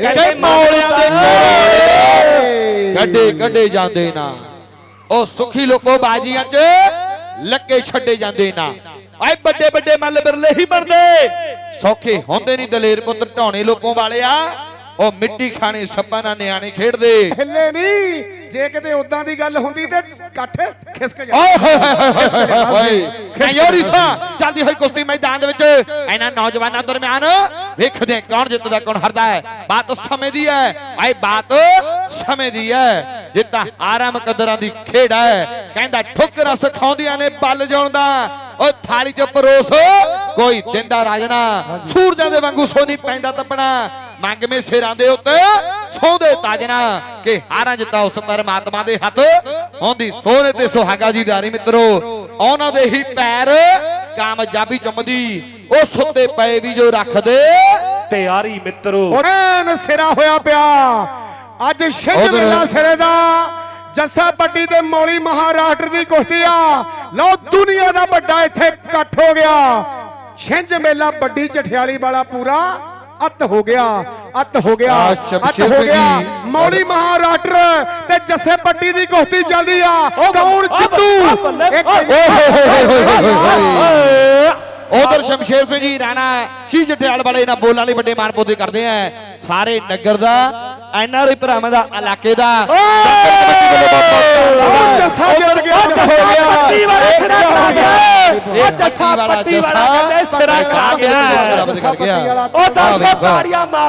ਕਹਿੰਦੇ ਮੌਲਿਆਂ ਦੇ ਕੋਲ ਕੱਢੇ ਕੱਢੇ ਜਾਂਦੇ ਨਾ। ਉਹ ਸੁਖੀ ਲੋਕੋ ਬਾਜੀਆਂ 'ਚ ਲੱਕੇ ਛੱਡੇ ਜਾਂਦੇ ਨਾ। ਆਏ ਵੱਡੇ ਵੱਡੇ ਮੱਲ ਬਿਰਲੇ ਹੀ ਬਣਦੇ। ਸੌਖੇ ਹੁੰਦੇ ਨਹੀਂ ਦਲੇਰ ਪੁੱਤ ਢਾਉਣੇ ਲੋਕੋਂ ਵਾਲਿਆ। ਉਹ ਮਿੱਟੀ ਖਾਣੇ ਸੱਪਾਂ ਨਾਲ ਨਿਆਣੇ ਖੇਡਦੇ। ਹਿੱਲੇ ਨਹੀਂ ਜੇ ਕਿਤੇ ਉਦਾਂ ਦੀ ਗੱਲ ਹੁੰਦੀ ਤੇ ਇਕੱਠ ਖਿਸਕ ਜਾ ਓਏ ਹੋਏ ਹੋਏ ਹੋਏ ਹੋਏ ਖਯੋਰੀ ਸਾ ਚੱਲਦੀ ਹੋਈ ਕੁਸ਼ਤੀ ਮੈਦਾਨ ਦੇ ਵਿੱਚ। ਇਹਨਾਂ ਨੌਜਵਾਨਾਂ ਦਰਮਿਆਨ ਵੇਖਦੇ ਹਾਂ ਕੌਣ ਜਿੱਤਦਾ ਕੌਣ ਹਾਰਦਾ ਹੈ। ਬਾਤ ਸਮੇਂ ਦੀ ਹੈ। ਆਏ ਬਾਤ ਸਮੇਂ ਦੀ ਹੈ। ਜਿੱਤਾ ਆਰਾਮ ਕਦਰਾਂ ਦੀ ਖੇਡ ਹੈ। ਕਹਿੰਦਾ ਠੁਕਰਾਂ ਸਿਖਾਉਂਦੀਆਂ ਨੇ ਬਲ ਜਾਉਣ ਦਾ। ਓ ਥਾਲੀ ਚ ਪਰੋਸ। ਕੋਈ ਦਿੰਦਾ ਰਾਜਨਾ ਸੂਰਜਾਂ ਦੇ ਵਾਂਗੂ ਸੋਨੀ ਪੈਂਦਾ ਤਪਣਾ। ਮੰਗਵੇਂ ਸਿਰਾਂ ਦੇ ਉੱਤੇ ਸੌਂਦੇ ਤਾਜਣਾ ਕਿ ਹਾਰਾਂ ਜਿੱਤਾ ਉਸ ਪਰਮਾਤਮਾ ਦੇ ਹੱਥ ਹੁੰਦੀ ਸੋਹਣੇ ਤੇ ਸੁਹਾਗਾ ਜੀ ਦਾਰੀ ਮਿੱਤਰੋ, ਉਹਨਾਂ ਦੇ ਹੀ ਪੈਰ ਕਾਮਯਾਬੀ ਚੁੰਮਦੀ। ਉਹ ਸੁੱਤੇ ਪਏ ਵੀ ਜੋ ਰੱਖਦੇ ਤਿਆਰੀ ਮਿੱਤਰੋ। ਉਹਨੇ ਸਿਰਾ ਹੋਇਆ ਪਿਆ। ਅੱਜ ਛਿੰਝ ਉਧਰ- ਮੇਲਾ ਸਿਰੇ ਦਾ। ਜੱਸਾ ਪੱਟੀ ਤੇ ਮੌਲੀ ਮਹਾਰਾਸ਼ਟਰ ਦੀ ਕੁਸ਼ਤੀ ਆ। ਲਓ ਦੁਨੀਆ ਦਾ ਵੱਡਾ ਇੱਥੇ ਇਕੱਠ ਹੋ ਗਿਆ। ਛਿੰਝ ਮੇਲਾ ਵੱਡੀ ਜਠਿਆਲੀ ਵਾਲਾ ਪੂਰਾ ਅੱਤ ਹੋ ਗਿਆ ਅੱਤ ਹੋ ਗਿਆ ਅੱਤ ਹੋ ਗਿਆ। ਮੌਲੀ ਮਹਾਰਾਸ਼ਟਰ ਤੇ ਜੱਸੇ ਪੱਟੀ ਦੀ ਕੁਸ਼ਤੀ ਚੱਲਦੀ ਆ। ਕੌਣ ਜਿੱਤੂ? ਇੱਕ- ਉਧਰ ਸ਼ਮਸ਼ੇਰ ਸਿੰਘ ਜੀ ਰਾਣਾ ਸ਼ੀ ਜਟਿਆਲ ਵਾਲੇ ਇਹਨਾਂ ਬੋਲਾਂ ਲਈ ਵੱਡੇ ਮਾਣ ਪੌਦੇ ਕਰਦੇ ਆ। ਸਾਰੇ ਨਗਰ ਦਾ ਐਨਆਰਆਈ ਭਰਾਵਾਂ ਦਾ ਇਲਾਕੇ ਦਾ ਜੱਸਾ ਗਿਆ। ਪੱਟੀ ਵਾਲਾ ਕਹਿੰਦੇ ਸਿਰਾ ਕਰਾ ਗਿਆ। ਕਰ ਗਿਆ। ਉਹ ਦਸ ਤਾੜੀਆਂ ਮਾਰ